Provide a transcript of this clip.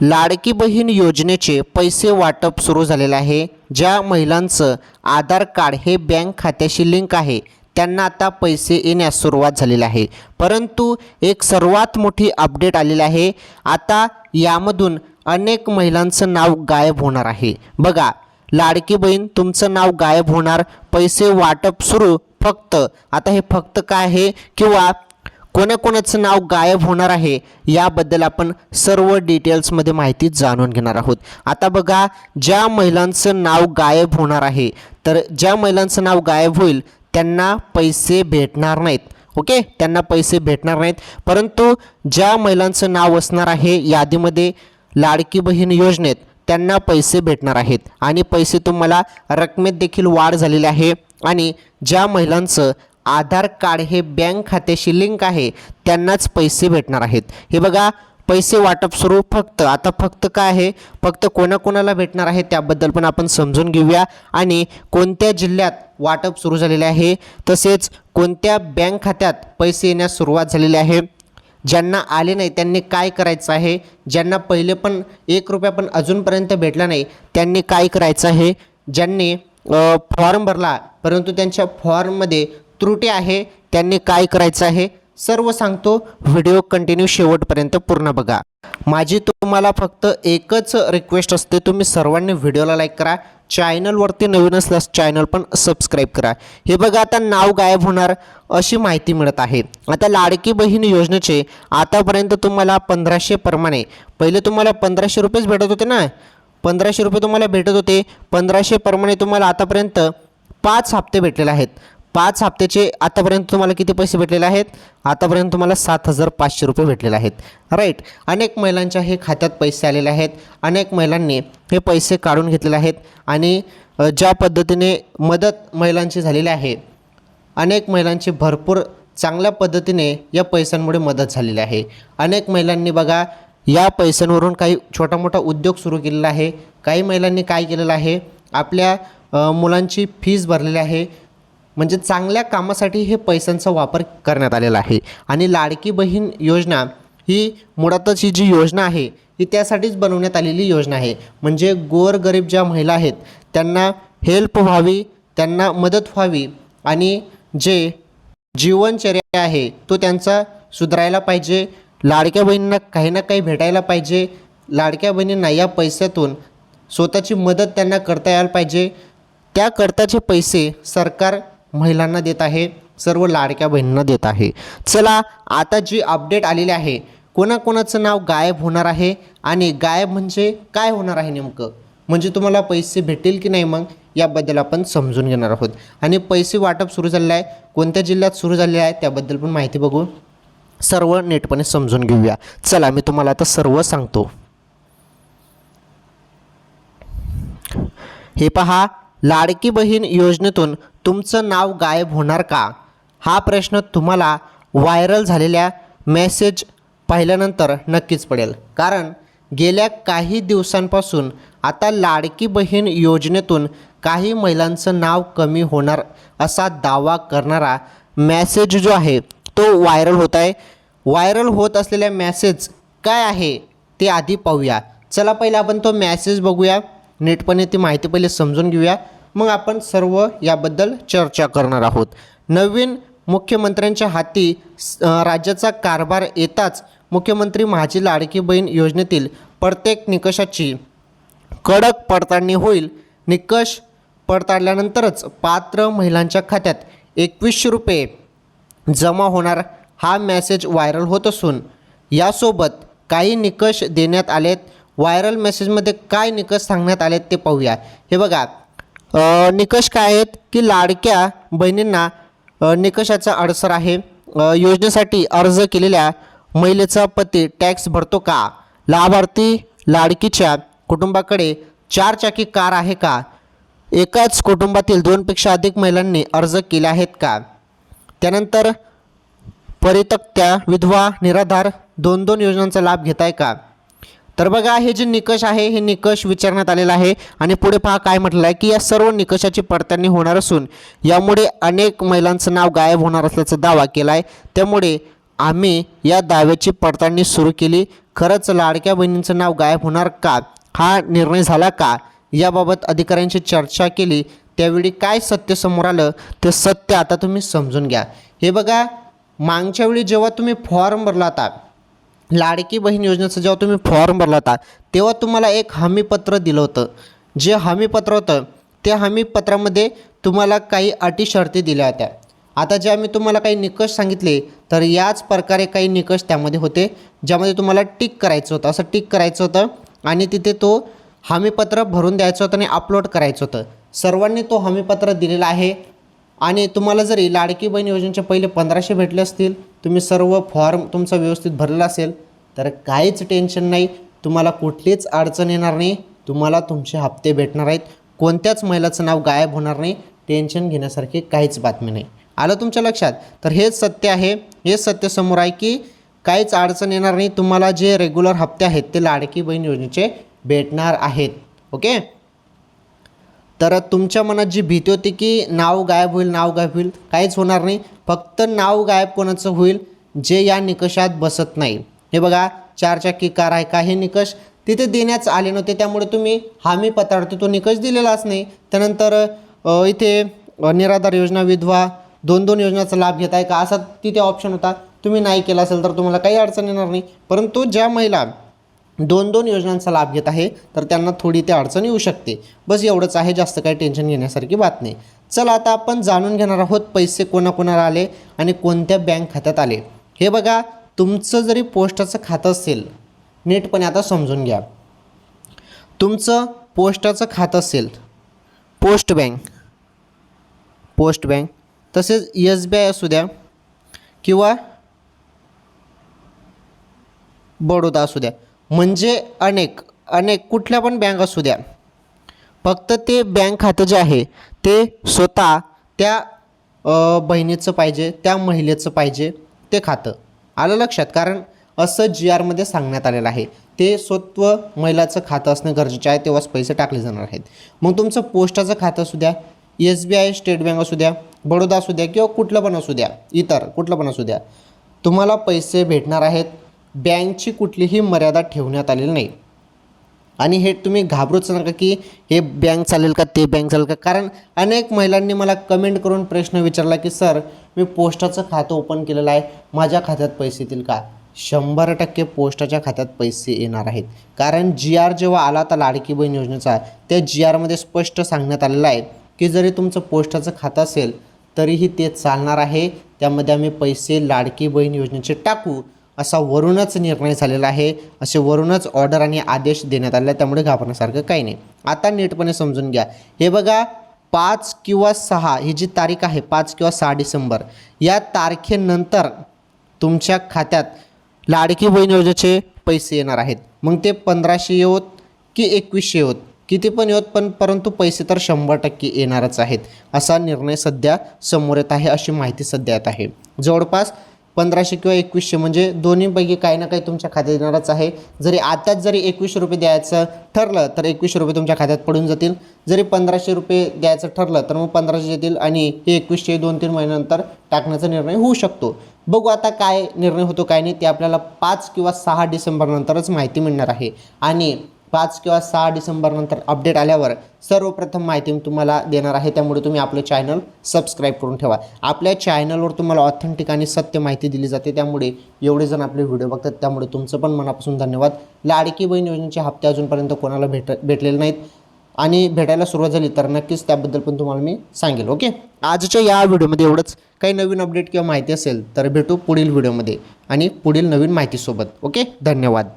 लाडकी बहीण योजनेचे पैसे वाटप सुरू झालेले आहे ज्या महिलांचं आधार कार्ड हे बँक खात्याशी लिंक आहे त्यांना आता पैसे येण्यास सुरुवात झालेली आहे. परंतु एक सर्वात मोठी अपडेट आलेली आहे आता यामधून अनेक महिलांचं नाव गायब होणार आहे. बघा लाडकी बहीण तुमचं नाव गायब होणार पैसे वाटप सुरू फक्त आता हे फक्त काय आहे किंवा कोणाकोणाचं नाव गायब होणार आहे याबद्दल आपण सर्व डिटेल्समध्ये माहिती जाणून घेणार आहोत. आता बघा ज्या महिलांचं नाव गायब होणार आहे तर ज्या महिलांचं नाव गायब होईल त्यांना पैसे भेटणार नाहीत. ओके? त्यांना पैसे भेटणार नाहीत. परंतु ज्या महिलांचं नाव असणार आहे यादीमध्ये लाडकी बहीण योजनेत त्यांना पैसे भेटणार आहेत. आणि पैसे तुम्हाला रकमेत देखील वाढ झालेली आहे. आणि ज्या महिलांचं आधार कार्ड हे बँक खात्याशी लिंक आहे त्यांनाच पैसे भेटणार आहेत. हे बघा पैसे वाटप सुरू फक्त आता फक्त काय आहे? फक्त कोणाकोणाला भेटणार आहे त्याबद्दल पण आपण समजून घेऊया. आणि कोणत्या जिल्ह्यात वाटप सुरू झालेले आहे? तसेच कोणत्या बँक खात्यात पैसे येण्यास सुरुवात झालेली आहे? ज्यांना आले नाही त्यांनी काय करायचं आहे? ज्यांना पहिले पण एक रुपया पण अजूनपर्यंत भेटला नाही त्यांनी काय करायचं आहे? ज्यांनी फॉर्म भरला परंतु त्यांच्या फॉर्ममध्ये त्रुटी आहे त्यांनी काय करायचं आहे सर्व सांगतो. व्हिडिओ कंटिन्यू शेवटपर्यंत पूर्ण बघा. माझी तुम्हाला फक्त एकच रिक्वेस्ट असते तुम्ही सर्वांनी व्हिडिओला लाईक करा. चॅनलवरती नवीन असल्यास चॅनल पण सबस्क्राईब करा. हे बघा आता नाव गायब होणार अशी माहिती मिळत आहे. आता लाडकी बहीण योजनेचे आतापर्यंत तुम्हाला पंधराशे प्रमाणे. पहिले तुम्हाला पंधराशे रुपयेच भेटत होते ना? पंधराशे रुपये तुम्हाला भेटत होते. पंधराशे प्रमाणे तुम्हाला आतापर्यंत पाच हप्ते भेटलेले आहेत. पाच हप्त्याचे आतापर्यंत तुम्हाला किती पैसे भेटलेले आहेत? आतापर्यंत तुम्हाला सात हजार पाचशे रुपये भेटलेले आहेत. राईट अनेक महिलांच्या हे खात्यात पैसे आलेले आहेत. अनेक महिलांनी हे पैसे काढून घेतलेले आहेत. आणि ज्या पद्धतीने मदत महिलांची झालेली आहे अनेक महिलांची भरपूर चांगल्या पद्धतीने या पैशांमुळे मदत झालेली आहे. अनेक महिलांनी बघा या पैशांवरून काही छोटा मोठा उद्योग सुरू केलेला आहे. काही महिलांनी काय केलेलं आहे? आपल्या मुलांची फीज भरलेली आहे. म्हणजे चांगल्या कामासाठी हे पैशांचा वापर करण्यात आलेला आहे. आणि लाडकी बहीण योजना ही मुळातच ही जी योजना आहे ही त्यासाठीच बनवण्यात आलेली योजना आहे. म्हणजे गोरगरीब ज्या महिला आहेत त्यांना हेल्प व्हावी त्यांना मदत व्हावी आणि जे जीवनचर्या आहे तो त्यांचा सुधारायला पाहिजे. लाडक्या बहिणींना काही ना काही भेटायला पाहिजे. लाडक्या बहिणींना या पैशातून स्वतःची मदत त्यांना करता यायला पाहिजे. त्याकरताचे पैसे सरकार महिलांना देत आहे सर्व लाडक्या बहिणींना देत आहे. चला आता जी अपडेट आलेली आहे कोणाकोणाचं नाव गायब होणार आहे आणि गायब म्हणजे काय होणार आहे नेमकं? म्हणजे तुम्हाला पैसे भेटेल की नाही मग? याबद्दल आपण समजून घेणार आहोत. आणि पैसे वाटप सुरू झालेलं आहे. कोणत्या जिल्ह्यात सुरू झालेलं आहे त्याबद्दल पण माहिती बघू सर्व नीटपणे समजून घेऊया. चला मी तुम्हाला आता सर्व सांगतो. हे पहा लाडकी बहीण योजनेतून तुमचं नाव गायब होणार का? हा प्रश्न तुम्हाला व्हायरल झालेल्या मेसेज पाहिल्यानंतर नक्कीच पडेल. कारण गेल्या काही दिवसांपासून आता लाडकी बहीण योजनेतून काही महिलांचं नाव कमी होणार असा दावा करणारा मॅसेज जो आहे तो व्हायरल होत आहे. व्हायरल होत असलेल्या मॅसेज काय आहे ते आधी पाहूया. चला पहिला आपण तो मॅसेज बघूया. नीटपणे ती माहिती पहिले समजून घेऊया. मग आपण सर्व याबद्दल चर्चा करणार आहोत. नवीन मुख्यमंत्र्यांच्या हाती राज्याचा कारभार येताच मुख्यमंत्री माझी लाडकी बहीण योजनेतील प्रत्येक निकषाची कडक पडताळणी होईल. निकष पडताळल्यानंतरच पात्र महिलांच्या खात्यात एकवीसशे रुपये जमा होणार हा मेसेज व्हायरल होत असून यासोबत काही निकष देण्यात आलेत. व्हायरल मेसेजमध्ये काय निकष सांगण्यात आलेत ते पाहूया. हे बघा निकष काय आहेत की लाडक्या बहिणींना निकषाचा अडसर आहे. योजनेसाठी अर्ज केलेल्या महिलेचा पती टॅक्स भरतो का? लाभार्थी लाडकीच्या कुटुंबाकडे चार चाकी कार आहे का? एकाच कुटुंबातील दोनपेक्षा अधिक महिलांनी अर्ज केले आहेत का? त्यानंतर परितक्त्या विधवा निराधार दोन दोन योजनांचा लाभ घेताय का? तर बघा हे जे निकष आहे हे निकष विचारण्यात आलेला आहे. आणि पुढे पहा काय म्हटलं आहे की या सर्व निकषाची पडताळणी होणार असून यामुळे अनेक महिलांचं नाव गायब होणार असल्याचा दावा केला आहे त्यामुळे आम्ही या दाव्याची पडताळणी सुरू केली. खरंच लाडक्या बहिणींचं नाव गायब होणार का? हा निर्णय झाला का? याबाबत अधिकाऱ्यांशी चर्चा केली. त्यावेळी काय सत्य समोर आलं ते सत्य आता तुम्ही समजून घ्या. हे बघा मागच्या वेळी जेव्हा तुम्ही फॉर्म भरला होता लाडकी बहीण योजनेचं जेव्हा तुम्ही फॉर्म भरला होता तेव्हा तुम्हाला एक हमीपत्र दिलं होतं. जे हमीपत्र होतं त्या हमीपत्रामध्ये तुम्हाला काही अटी शर्ती दिल्या होत्या. आता जे आम्ही तुम्हाला काही निकष सांगितले तर याच प्रकारे काही निकष त्यामध्ये होते ज्यामध्ये तुम्हाला टिक करायचं होतं. असं टिक करायचं होतं आणि तिथे तो हमीपत्र भरून द्यायचं होतं आणि अपलोड करायचं होतं. सर्वांनी तो हमीपत्र दिलेला आहे. आणि तुम्हाला जरी लाडकी बहीण योजनेचे पहिले पंधराशे भेटले असतील तुम्ही सर्व फॉर्म तुमचा व्यवस्थित भरलेला असेल तर काहीच टेन्शन नाही. तुम्हाला कुठलीच अडचण येणार नाही. तुम्हाला तुमचे हप्ते भेटणार आहेत. कोणत्याच महिलाचं नाव गायब होणार नाही. टेन्शन घेण्यासारखी काहीच बातमी नाही. आलं तुमच्या लक्षात? तर हेच सत्य आहे. हेच सत्य समोर आहे की काहीच अडचण येणार नाही. तुम्हाला जे रेग्युलर हप्ते आहेत ते लाडकी बहीण योजनेचे भेटणार आहेत. ओके? तर तुमच्या मनात जी भीती होती की नाव गायब होईल नाव गायब होईल काहीच होणार नाही. फक्त नाव गायब कोणाचं होईल? जे या निकषात बसत नाही. हे बघा चारचाकी कार आहे का हे निकष तिथे देण्यात आले नव्हते. त्यामुळे तुम्ही हमी पत्रावरती तो निकष दिलेलाच नाही. त्यानंतर इथे निराधार योजना विधवा दोन दोन योजनाचा लाभ घेत आहे का? असा तिथे ऑप्शन होता. तुम्ही नाही केला असेल तर तुम्हाला काही अडचण येणार नाही. परंतु ज्या महिला दोन दोन योजनांचा लाभ घेत आहे तर त्यांना थोडी ते अडचण येऊ शकते. बस एवढंच आहे जास्त काही टेन्शन घेण्यासारखी बात नाही. चला आता आपण जाणून घेणार आहोत पैसे कोणाकोणाला आले आणि कोणत्या बँक खात्यात आले. हे बघा तुमचं जरी पोस्टाचं खातं असेल नीटपणे आता समजून घ्या. तुमचं पोस्टाचं खातं असेल पोस्ट बँक पोस्ट बँक तसेच एस बी आय असू द्या किंवा बडोदा असू द्या म्हणजे अनेक अनेक कुठल्या पण बँक असू द्या. फक्त ते बँक खातं जे आहे ते स्वतः त्या बहिणीचं पाहिजे त्या महिलेचं पाहिजे ते खातं. आलं लक्षात? कारण असं जी आरमध्ये सांगण्यात आलेलं आहे. ते स्वत्व महिलाचं खातं असणं गरजेचं आहे तेव्हाच पैसे टाकले जाणार आहेत. मग तुमचं पोस्टाचं खातं असू द्या S B I state bank असू द्या बडोदा असू द्या किंवा कुठलं पण असू द्या इतर कुठलं पण असू द्या तुम्हाला पैसे भेटणार आहेत बँकची कुठलीही मर्यादा ठेवण्यात आलेली नाही. आणि हे तुम्ही घाबरूच नका की हे बँक चालेल का ते बँक चालेल का? कारण अनेक महिलांनी मला कमेंट करून प्रश्न विचारला की सर मी पोस्टाचं खातं ओपन केलेलं आहे. माझ्या खात्यात पैसे येतील का? शंभर टक्के पोस्टाच्या खात्यात पैसे येणार आहेत. कारण जी आर जेव्हा आला होता लाडकी बहीण योजनेचा त्या जी आरमध्ये स्पष्ट सांगण्यात आलेलं आहे की जरी तुमचं पोस्टाचं खातं असेल तरीही ते चालणार आहे. त्यामध्ये आम्ही पैसे लाडकी बहीण योजनेचे टाकू. असा वरूनच निर्णय झालेला आहे. असे वरूनच ऑर्डर आणि आदेश देण्यात आले त्यामुळे घाबरण्यासारखं काही नाही. आता नीटपणे समजून घ्या. हे बघा पाच किंवा सहा ही जी तारीख आहे पाच किंवा सहा डिसेंबर या तारखेनंतर तुमच्या खात्यात लाडकी बहीण योजनेचे पैसे येणार आहेत. मग ते पंधराशे येवोत की एकवीसशे येवोत? किती पण येवोत पण परंतु पैसे तर शंभर टक्के येणारच आहेत. असा निर्णय सध्या समोर येत आहे अशी माहिती सध्या येत आहे. जवळपास पंधराशे किंवा एकवीसशे म्हणजे दोन्हीपैकी काही ना काही तुमच्या खात्यात येणारच आहे. जरी आताच जरी एकवीसशे रुपये द्यायचं ठरलं तर एकवीसशे रुपये तुमच्या खात्यात पडून जातील. जरी पंधराशे रुपये द्यायचं ठरलं तर मग पंधराशे येतील आणि हे एकवीसशे दोन तीन महिन्यानंतर टाकण्याचा निर्णय होऊ शकतो. बघू आता काय निर्णय होतो काय नाही ते आपल्याला पाच किंवा सहा डिसेंबरनंतरच माहिती मिळणार आहे. आणि पाच किंवा सहा डिसेंबरनंतर अपडेट आल्यावर सर्वप्रथम माहिती मी तुम्हाला देणार आहे. त्यामुळे तुम्ही आपलं चॅनल सबस्क्राईब करून ठेवा. आपल्या चॅनलवर तुम्हाला ऑथेंटिक आणि सत्य माहिती दिली जाते. त्यामुळे एवढे जण आपले व्हिडिओ बघतात. त्यामुळे तुमचं पण मनापासून धन्यवाद. लाडकी बहीण योजनेचे हप्ते अजूनपर्यंत कोणाला भेट भेटलेले नाहीत. आणि भेटायला सुरुवात झाली तर नक्कीच त्याबद्दल पण तुम्हाला मी सांगेल. ओके? आजच्या या व्हिडिओमध्ये एवढंच. काही नवीन अपडेट किंवा माहिती असेल तर भेटू पुढील व्हिडिओमध्ये. आणि पुढील नवीन माहितीसोबत. ओके? धन्यवाद.